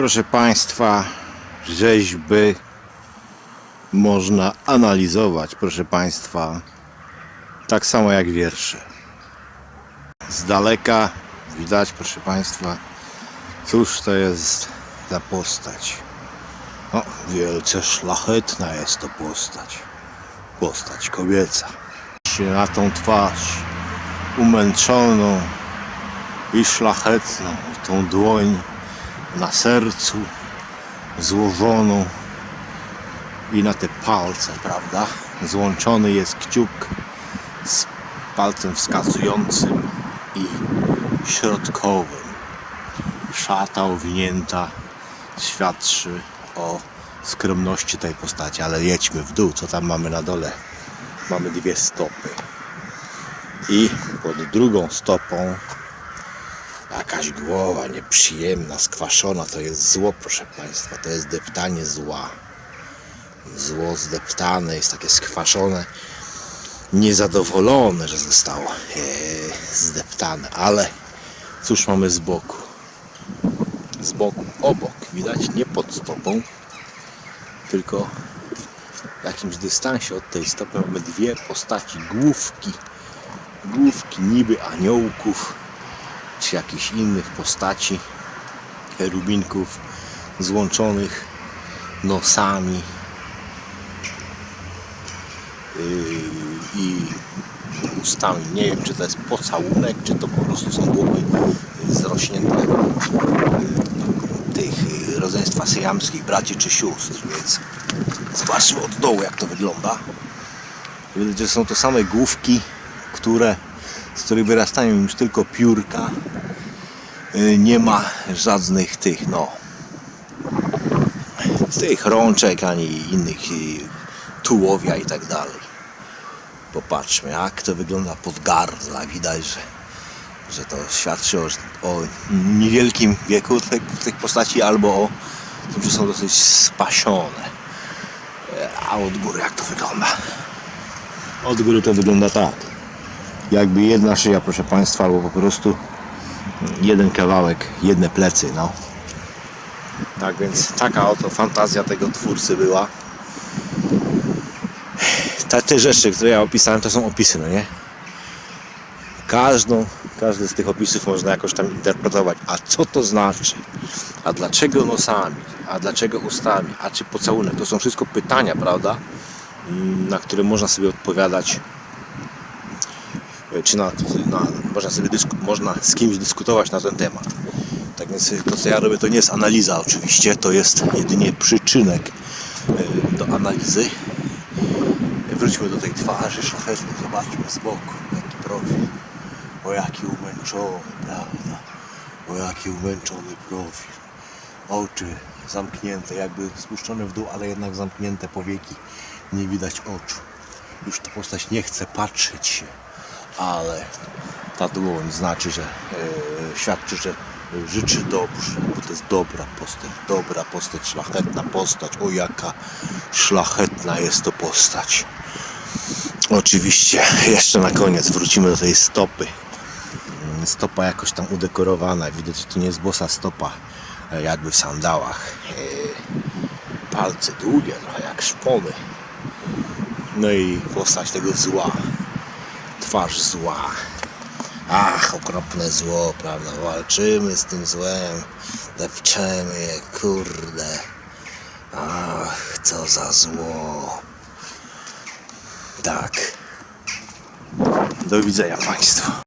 Proszę Państwa, rzeźby można analizować, proszę Państwa, tak samo jak wiersze. Z daleka widać, proszę Państwa, cóż to jest za postać. Wielce szlachetna jest to postać. Postać kobieca. Na tą twarz umęczoną i szlachetną, tą dłoń na sercu złożoną i na te palce, prawda? Złączony jest kciuk z palcem wskazującym i środkowym. Szata owinięta świadczy o skromności tej postaci, ale jedźmy w dół, co tam mamy na dole? Mamy dwie stopy. I pod drugą stopą Jakaś głowa nieprzyjemna, skwaszona, to jest zło, proszę Państwa, to jest deptanie zła. Zło zdeptane, jest takie skwaszone, niezadowolone, że zostało e, zdeptane, ale cóż mamy z boku? Z boku, obok, widać, nie pod stopą, tylko w jakimś dystansie od tej stopy mamy dwie postaci, główki, główki niby aniołków, jakichś innych postaci, cherubinków złączonych nosami yy, i ustami. Nie wiem, czy to jest pocałunek, czy to po prostu są głowy zrośnięte yy, tych yy, rodzeństwa syjamskich braci czy sióstr, więc zobaczmy od dołu, jak to wygląda. Widać, że są to same główki, które z których wyrastają już tylko piórka. Y, Nie ma żadnych tych, no, tych rączek, ani innych tułowia i tak dalej. Popatrzmy, jak to wygląda pod gardła. Widać, że, że to świadczy o, o niewielkim wieku tych, tych postaci albo o tym, że są dosyć spasione. E, A od góry jak to wygląda? Od góry to wygląda tak jakby jedna szyja, proszę Państwa, albo po prostu jeden kawałek, jedne plecy, no. Tak więc taka oto fantazja tego twórcy była. Te, te rzeczy, które ja opisałem, to są opisy, no nie? Każdą, każdy z tych opisów można jakoś tam interpretować. A co to znaczy? A dlaczego nosami? A dlaczego ustami? A czy pocałunek? To są wszystko pytania, prawda? Na które można sobie odpowiadać czy na, na, można, sobie można z kimś dyskutować na ten temat. Tak więc to co ja robię to nie jest analiza oczywiście, to jest jedynie przyczynek e, do analizy. Wróćmy do tej twarzy szlachetnej, zobaczmy z boku jaki profil. O jaki umęczony, prawda? O jaki umęczony profil. Oczy zamknięte, jakby spuszczone w dół, ale jednak zamknięte powieki. Nie widać oczu. Już ta postać nie chce patrzeć się ale ta dłoń znaczy, że e, świadczy, że życzy dobrze, bo to jest dobra postać, dobra postać, szlachetna postać. O jaka szlachetna jest to postać. Oczywiście, jeszcze na koniec wrócimy do tej stopy. Mm, Stopa jakoś tam udekorowana, widać, że to nie jest bosa stopa, e, jakby w sandałach. E, Palce długie, trochę jak szpony. No i postać tego zła twarz zła. Ach, okropne zło, prawda? Walczymy z tym złem, depczemy je, kurde. Ach, co za zło. Tak. Do widzenia Państwu.